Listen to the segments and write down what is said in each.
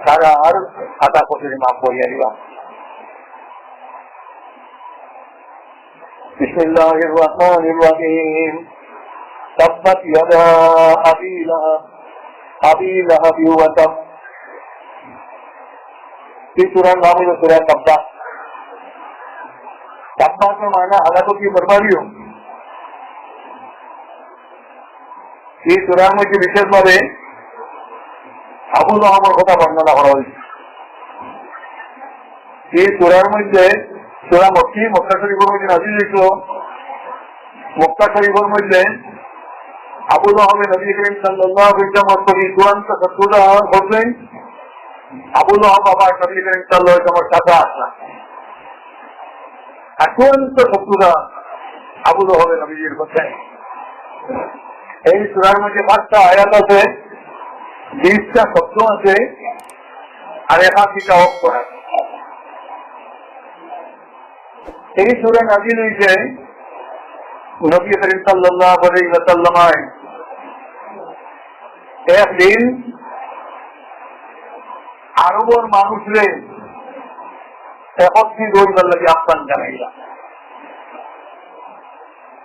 Sararu kata kok jadi mampu ya riwa. Bismillahirrahmanirrahim. Tabbat yada Abi Lahab. Abi Lahab wa tab. Di surah kami itu surah Tabbat. Tabbat itu mana? हालातों की बर्बादी हो. इस surah में जो विशेष माने আবুল আহমর কথা বর্ণনা করা হয়েছে। এই সুরার মধ্যে সুরা মক্কি, মক্কা শরীফের মধ্যে নাজিল হয়েছিল মক্কা শরীফের মধ্যে আবুল আহমেদ নবী করিম সাল্লাহ চূড়ান্ত শত্রুতা করলেন আবুল আহম আবার নবী করিম সাল্লাহ ইসলামের সাথে আসলাম আর চূড়ান্ত শত্রুতা আবুল আহমেদ নবীজির করছেন এই সুরার মধ্যে পাঁচটা আয়াত আছে। বিশটা শব্দ আছে আর একাশিটা অক্ষর আছে এই সুরে নাজিল হয়েছে নবী করিম সাল্লাহ একদিন আরবর মানুষরে একত্রিত হইবার লাগে আহ্বান জানাইলা।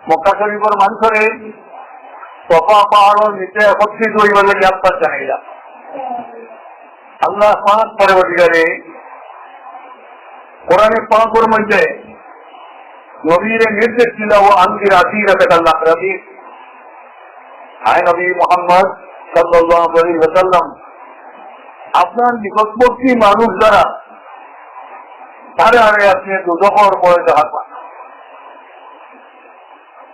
মক্কা শরীফের মানুষরে সফা পাহাড়ের নিচে একত্রিত হইবার লাগে আহ্বান জানাইলা আল্লাহ পাঁচ পরবর্তীকারে কোরআনে পাঁচের মধ্যে নবীর নির্দেশ ছিল ও আন্দির আসিরাতে আল্লাহ রবি হায় নবী মোহাম্মদ ওয়াসাল্লাম, আপনার নিকটবর্তী মানুষ যারা, তারে আপনি দুদকর পরে পান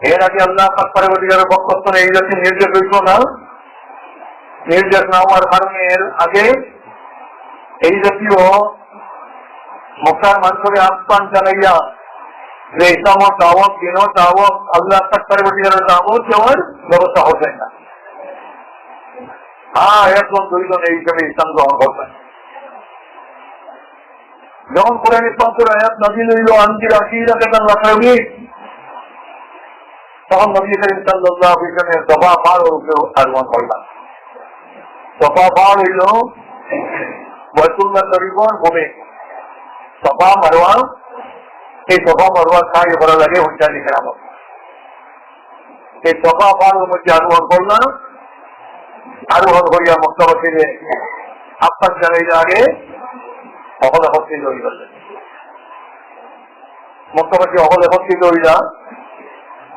এর আল্লাহ পাক পরবর্তীকারের পক্ষ থেকে এই জাতীয় নির্দেশ হইল না? নির্দেশ না হওয়ার আগে এই জাতীয় মক্কার মানুষের আহ্বান জানাইয়া যে ইসলামর দাওয়াত, দিন আল্লাহ ব্যবস্থা না। হ্যাঁ একজন, দুইজন এই ইসলাম গ্রহণ যখন কোরআন ইসলামের আয়াত নাজিল হইল আন্দির আশিরা কেন লাফাবি তখন নবী করিম ওয়াসাল্লাম দফা পার উপরে আগমন করলাম। দফা পার হইল বয়তুল্লাহ শরীফর ভূমি। সফা মারওয়া এই সফা মারওয়া খাই করা লাগে হুঞ্চালি কেরামত এই সফা পার মধ্যে আগমন করলাম। আরোহণ করিয়া মক্কাবাসীরে আত্মার জানাইলে আগে অকল একত্রিত হয়ে গেলেন মক্কাবাসী অকল একত্রিত হইলা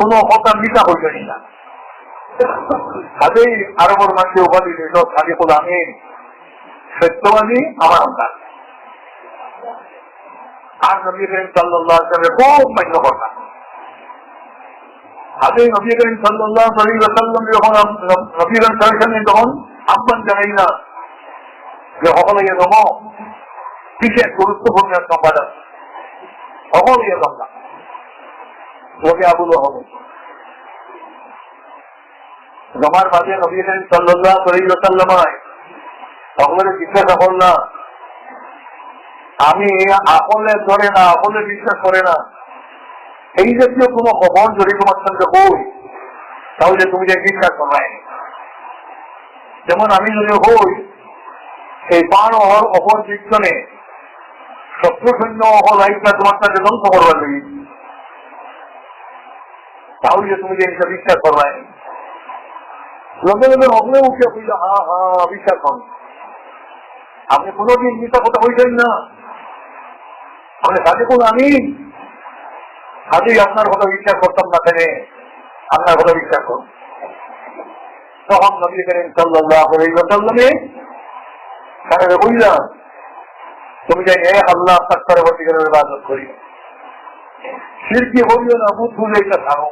কোন কথা মিশা হইল না কাজেই আরবর মাঝে উপাধি দিল তাকে কোন আমি সত্যবাদী আমানত রাখ আর নবী করিম খুব মান্য করতাম আগে নবী করিম ওয়াসাল্লাম যখন নবী করিম সাল্লাম তখন আহ্বান জানাই না, যে সকলে জম বিশেষ গুরুত্বপূর্ণ আছে সকল জমা লোকে আবুল হবে জমার বাদে নবী করিম সাল্লাহ করলাম আমি আপলে ধরে না আপলে বিশ্বাস করে না। এই জাতীয় কোন খবর যদি তোমার সঙ্গে হই তাহলে তুমি যে বিশ্বাস করবে। যেমন আমি যদি হই এই বান হওয়ার অপর বিজ্ঞানে শত্রু সৈন্য অহল আইসা তোমার সাথে ধ্বংস করবার লাগি। তাহলে তুমি যে এটা বিশ্বাস করবে লগে লগে অগ্নে উঠে হইল হা হা, বিশ্বাস কর আপনি কোনোদিন মিথ্যা কথা হইছেন না। মানে তাতে কোন আমি আজই আপনার কথা বিশ্বাস করতাম না কেন? আপনার কথা বিশ্বাস করুন তখন নবী করেন সাল্লামে তাহলে বুঝলাম তুমি যাই এ আল্লাহ আপনার পরবর্তীকালের ইবাদত করি শিরকি বলল না বুধ বুঝে এটা থাকো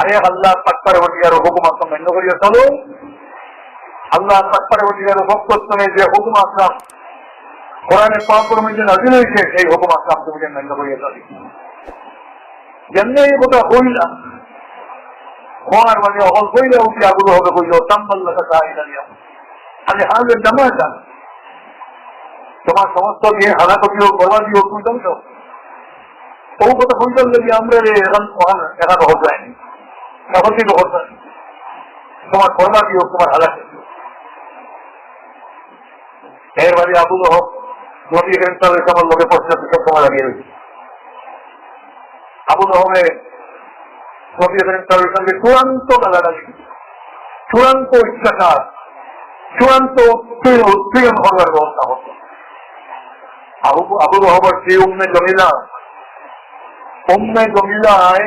আরে আল্লাহ পাক পরবর্তীকার হুকুম মান্য করিয়া চলো। আল্লাহ তাকবারে অধিকার ভক্তস্থানে যে হুকুম আসলাম কোরআনের পাঁচ মধ্যে নাজিল হয়েছে, সেই হুকুম আসলাম তুমি যেন মেনে বইয়ে যাবে যেমনি এই কথা হইলাম হওয়ার মানে অকল কইলে উঠে আগুলো হবে কইল তাম্বাল্লা কথা আইলাম আমি হালের জামা তোমার সমস্ত দিয়ে হানাকতি হোক বরবাদি হোক তুমি জানছ ও কথা কইতাম যদি আমরা এখন একা দখল যায়নি এখন কি দখল যায়নি তোমার বরবাদি হোক, তোমার হালাকি এর বাড়ি আবুল হোক নদী এখানে তাহলে আমার লোকে সব সময় লাগিয়ে রয়েছে আবুল হোমে নদী এখানে সঙ্গে চূড়ান্ত গালাগালি চূড়ান্ত ইচ্ছাকার চূড়ান্ত উৎপীড়ন হওয়ার ব্যবস্থা হতো আবু আবুল হবার যে উম্মে জমিলা, উম্মে জমিলায়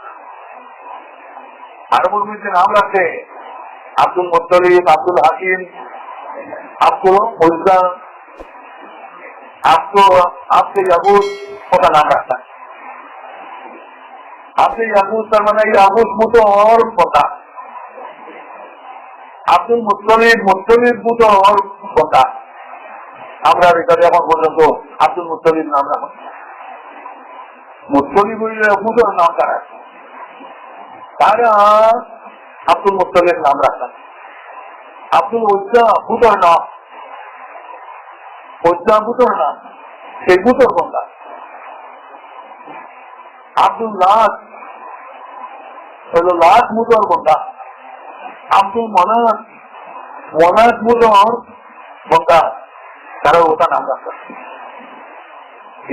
আরবের মধ্যে নাম রাখে আব্দুল মুত্তলিব, আব্দুল হাকিম, আব্দুল আব্দুল আব্দুল ইয়াবুদ নাম ইয়াবুদ তার মানে ইয়াবুদ মতো কথা। আব্দুল মুত্তলিব মুত্তলিব মতো ওর কথা। আমরা রেকর্ডে এখন পর্যন্ত আব্দুল মুস্তলিম নাম রাখা মুস্তলিম মুদর নাম তারা তারা আব্দুল মুস্তলিম নাম রাখেন আব্দুল উজ্জা বুতর নাম। উজ্জা বুতর নাম। সেই বুতর কোনটা আব্দুল লাট হলো লাট মুদর কোনটা আব্দুল মনাত মনাত মুদর কোনটা তারা ওটা নাম রাখতেন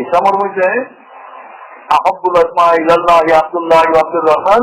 ইসলামের মধ্যে আহবুল আসমা ইল্লাহ আব্দুল্লাহ আব্দুর রহমান।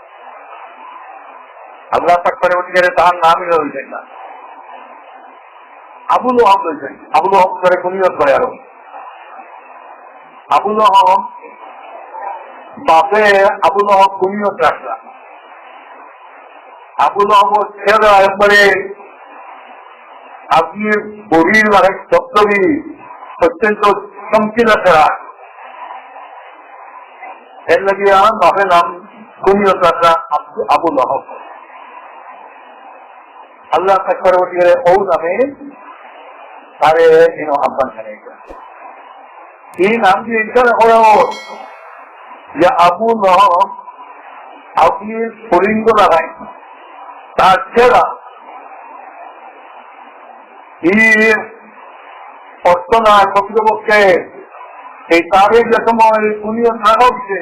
আল্লাহ নামই না আবুল আহম আবুল আহম করে কুমিয়ত করে আরও। আবুল আহম বাপে আবুল আহম কুমিয়ত রাখলা। আবুল আপনি মানে অত্যন্ত চমকিলা ছাড়া এর লাগিয়া বাপের নাম কুমিও চাষা আবুল আহম আল্লাহ তাকবার গেলে ও নামে তারে আহ্বান জানিয়ে এই নাম দিয়ে ইচ্ছা করা যে আবুল আহম আপনি স্ফুলিঙ্গ লাগাই, তার ছেড়া অর্থ না প্রকৃতপক্ষে এই তারের যে সময় রাখা হচ্ছে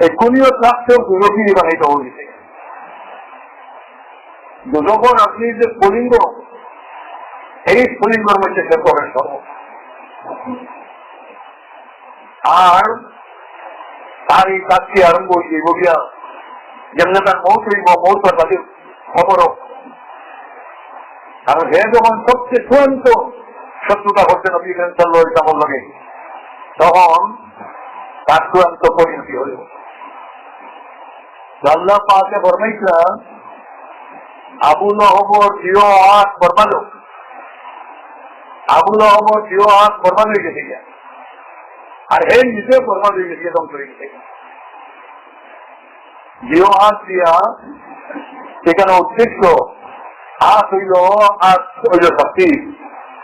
এই কুনিয়ত রাখতেও বিরোধী বাহিত হয়েছে যখন আপনি যে স্ফুলিঙ্গ, এই স্ফুলিঙ্গের মধ্যে সে প্রবেশ হব আর তার এই কাজটি আরম্ভ হয়েছে বলিয়া যেমন তার মৌত হইব মৌত তাদের খবর কারণ হে যখন সবচেয়ে চূড়ান্ত শত্রুতা করছে নবী ইসলামর লগে, তখন তার চূড়ান্ত পরিণতি হল। আল্লাহ পাকে ফরমাইছিলা আবু নহবর জিও আট ফরমালো আবুল আহমদ জিও হাত বরবাদ হয়ে গেছে আর হে নিজে বরবাদ হয়ে গেছে ধ্বংস হয়ে গেছে জিও হাত দিয়া সেখানে উদ্দেশ্য হাত হইল আর হইল শক্তি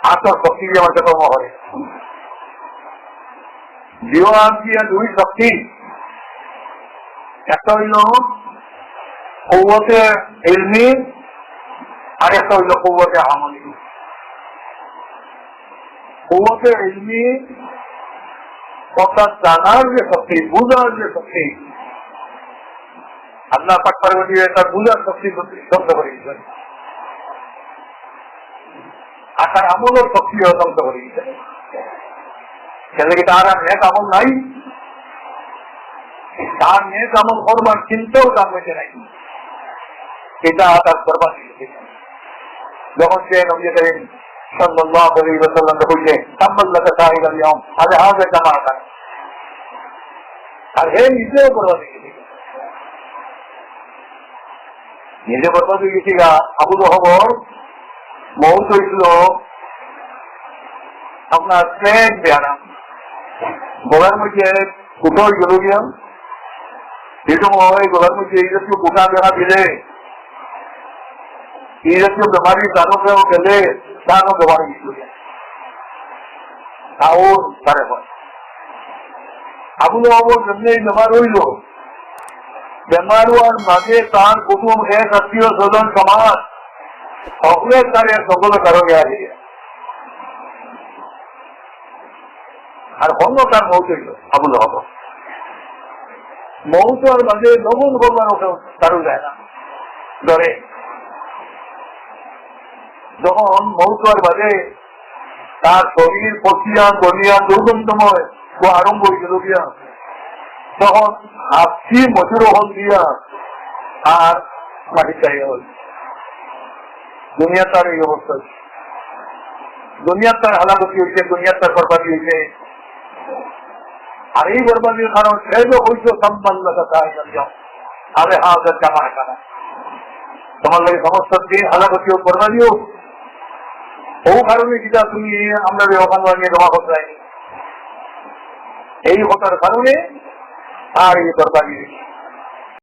হাতর শক্তি দিয়ে আমাকে কর্ম হয় জিও হাত দিয়া দুই শক্তি। একটা হইল কৌতে আর একটা হইল কৌতে আমলি কৌতে এলমি কথা জানার যে শক্তি, বুঝার যে শক্তি, আল্লাহ পাক পার্বতী তার বুঝার শক্তি ধ্বংস করে দিয়েছেন। আর তার আমলের শক্তি ধ্বংস করে দিয়েছেন। কেন কি তার আর নেক আমল নাই? তার নেক আমল করবার চিন্তাও তার মধ্যে নাই। এটা তার বরবাদ যখন সে নবী করিম সাল্লাল্লাহু আলাইহি ওয়াসাল্লাম বলছে তাম্মাল্লাকা সাহিদাল ইয়াউম আজ হাজা জামাআতা আর হে নিজেও বরবাদ হয়ে গেছে। নিজে বরবাদ হয়ে গেছি আবু রহবর মৌত হয়েছিল আপনার ট্রেন বেয়ারাম গোলার মধ্যে কোথাও গেল গিয়া। গোলার মধ্যে এই বেড়া দিলে এই জাতীয় বেমারি দানকেও গেলে দানও বেমারি তাও তারে হয় আবুল আবুর জন্য এই বেমার হইল বেমার হওয়ার মাঝে তার কুটুম এক আত্মীয় স্বজন সমাজ সকলের তার সকলে কারণে আছে আর অন্য তার মৌত হইল আবুল হব মৌত আর মাঝে নবুন করবার ওকে কারও যায় না ধরে যখন মৌত বাজে তার শরীর পচিয়া গলিয়া দুর্গন্ধময় ও আরম্ভ হয়েছিল গিয়া, তখন হাসি মজুর হল দিয়া আর মাটি চাইয়া হল দুনিয়া তার এই অবস্থা। দুনিয়ার তার হালাগতি হয়েছে দুনিয়ার তার বরবাদি হয়েছে আর এই বরবাদির কারণ সেগুলো হইত আরে হাজার জামা কানা তোমার লাগে সমস্ত দিন হালাগতি হোক বরবাদি ও কারণে যেটা তুমি আমরা ওখান নিয়ে জমা করতে এই কথার কারণে আর এই তরকারি